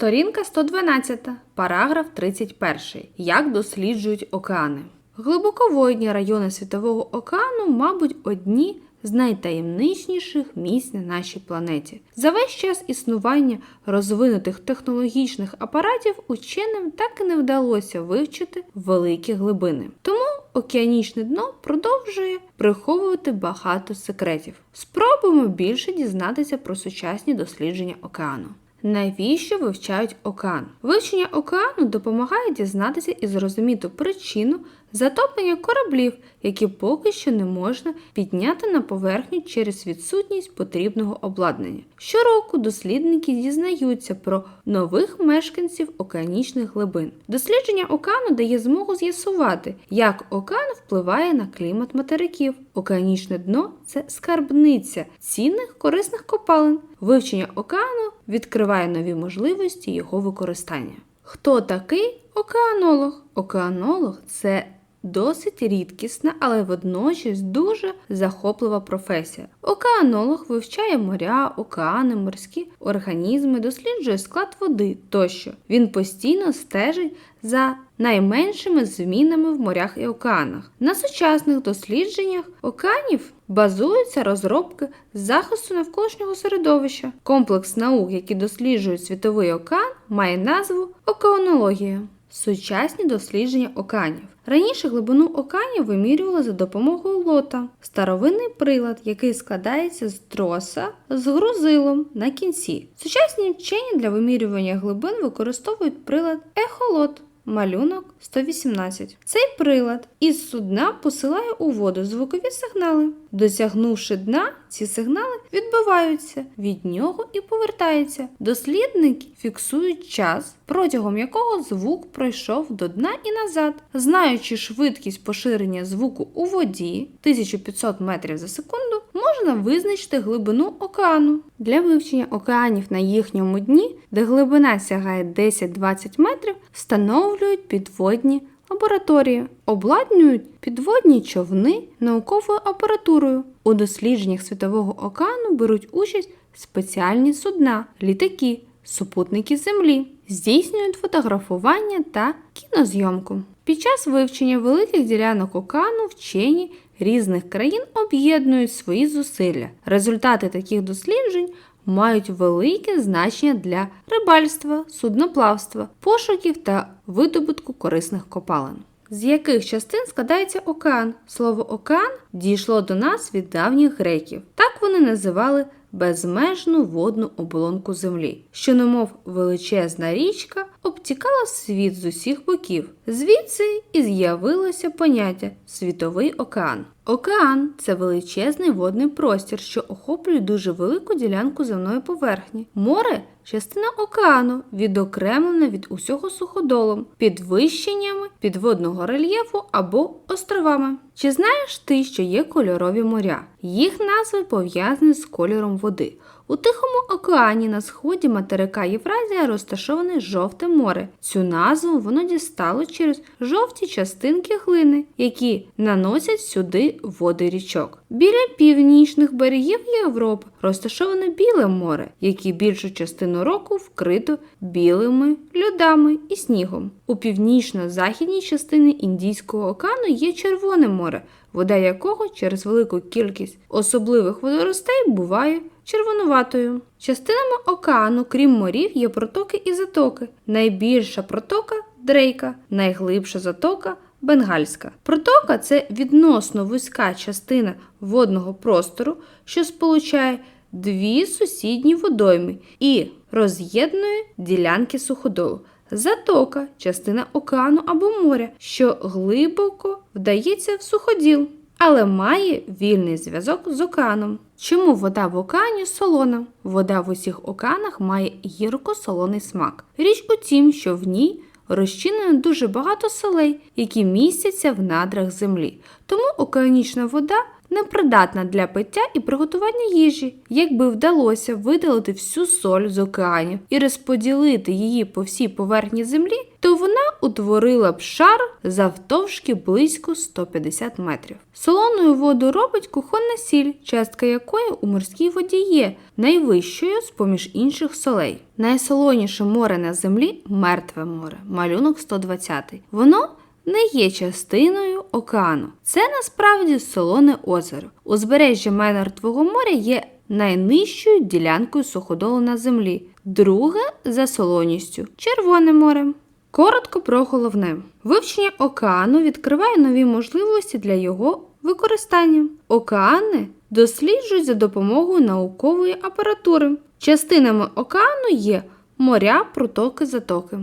Сторінка 112, параграф 31. Як досліджують океани? Глибоководні райони Світового океану, мабуть, одні з найтаємничніших місць на нашій планеті. За весь час існування розвинутих технологічних апаратів ученим так і не вдалося вивчити великі глибини. Тому океанічне дно продовжує приховувати багато секретів. Спробуємо більше дізнатися про сучасні дослідження океану. Навіщо вивчають океан? Вивчення океану допомагає дізнатися і зрозуміти причину затоплення кораблів, які поки що не можна підняти на поверхню через відсутність потрібного обладнання. Щороку дослідники дізнаються про нових мешканців океанічних глибин. Дослідження океану дає змогу з'ясувати, як океан впливає на клімат материків. Океанічне дно це скарбниця цінних корисних копалин. Вивчення океану відкриває нові можливості його використання. Хто такий океанолог? Океанолог це досить рідкісна, але водночас дуже захоплива професія. Океанолог вивчає моря, океани, морські організми, досліджує склад води тощо. Він постійно стежить за найменшими змінами в морях і океанах. На сучасних дослідженнях океанів базуються розробки захисту навколишнього середовища. Комплекс наук, які досліджують світовий океан, має назву океанологія. Сучасні дослідження океанів. Раніше глибину океанів вимірювали за допомогою лота, старовинний прилад, який складається з троса з грузилом на кінці. Сучасні вчені для вимірювання глибин використовують прилад ехолот. Малюнок 118. Цей прилад із судна посилає у воду звукові сигнали. Досягнувши дна, ці сигнали відбиваються від нього і повертаються. Дослідники фіксують час, протягом якого звук пройшов до дна і назад. Знаючи швидкість поширення звуку у воді 1500 метрів за секунду, можна визначити глибину океану. Для вивчення океанів на їхньому дні, де глибина сягає 10-20 метрів, встановлюють підводні лабораторії, обладнують підводні човни науковою апаратурою. У дослідженнях Світового океану беруть участь спеціальні судна, літаки, супутники Землі, здійснюють фотографування та кінозйомку. Під час вивчення великих ділянок океану вчені різних країн об'єднують свої зусилля. Результати таких досліджень мають велике значення для рибальства, судноплавства, пошуків та видобутку корисних копалин. З яких частин складається океан? Слово океан дійшло до нас від давніх греків. Так вони називали безмежну водну оболонку землі, що, немов величезна річка, обтікала світ з усіх боків. Звідси і з'явилося поняття світовий океан. Океан це величезний водний простір, що охоплює дуже велику ділянку земної поверхні. Море частина океану, відокремлена від усього суходолом, підвищеннями підводного рельєфу або островами. Чи знаєш ти, що є кольорові моря? Їх назви пов'язані з кольором води. У Тихому океані на сході материка Євразія розташоване жовте море. Цю назву воно дістало через жовті частинки глини, які наносять сюди води річок. Біля північних берегів Європи розташоване біле море, яке більшу частину року вкрито білими льодами і снігом. У північно-західній частині Індійського океану є Червоне море, вода якого через велику кількість особливих водоростей буває червонуватою. Частинами океану, крім морів, є протоки і затоки. Найбільша протока Дрейка, найглибша затока Бенгальська. Протока це відносно вузька частина водного простору, що сполучає дві сусідні водойми і роз'єднує ділянки суходолу. Затока частина океану або моря, що глибоко вдається в суходіл, але має вільний зв'язок з океаном. Чому вода в океані солона? Вода в усіх океанах має гірко-солоний смак. Річ у тім, що в ній розчинено дуже багато солей, які містяться в надрах землі. Тому океанічна вода непридатна для пиття і приготування їжі. Якби вдалося видалити всю соль з океанів і розподілити її по всій поверхні землі, то вона утворила б шар завтовшки близько 150 метрів. Солоною воду робить кухонна сіль, частка якої у морській воді є найвищою з поміж інших солей. Найсолоніше море на землі мертве море, малюнок 120. Воно не є частиною океану. Це насправді солоне озеро. Узбережжя Мертвого моря є найнижчою ділянкою суходолу на землі, друге за солоністю Червоне море. Коротко про головне. Вивчення океану відкриває нові можливості для його використання. Океани досліджують за допомогою наукової апаратури. Частинами океану є моря, протоки, затоки.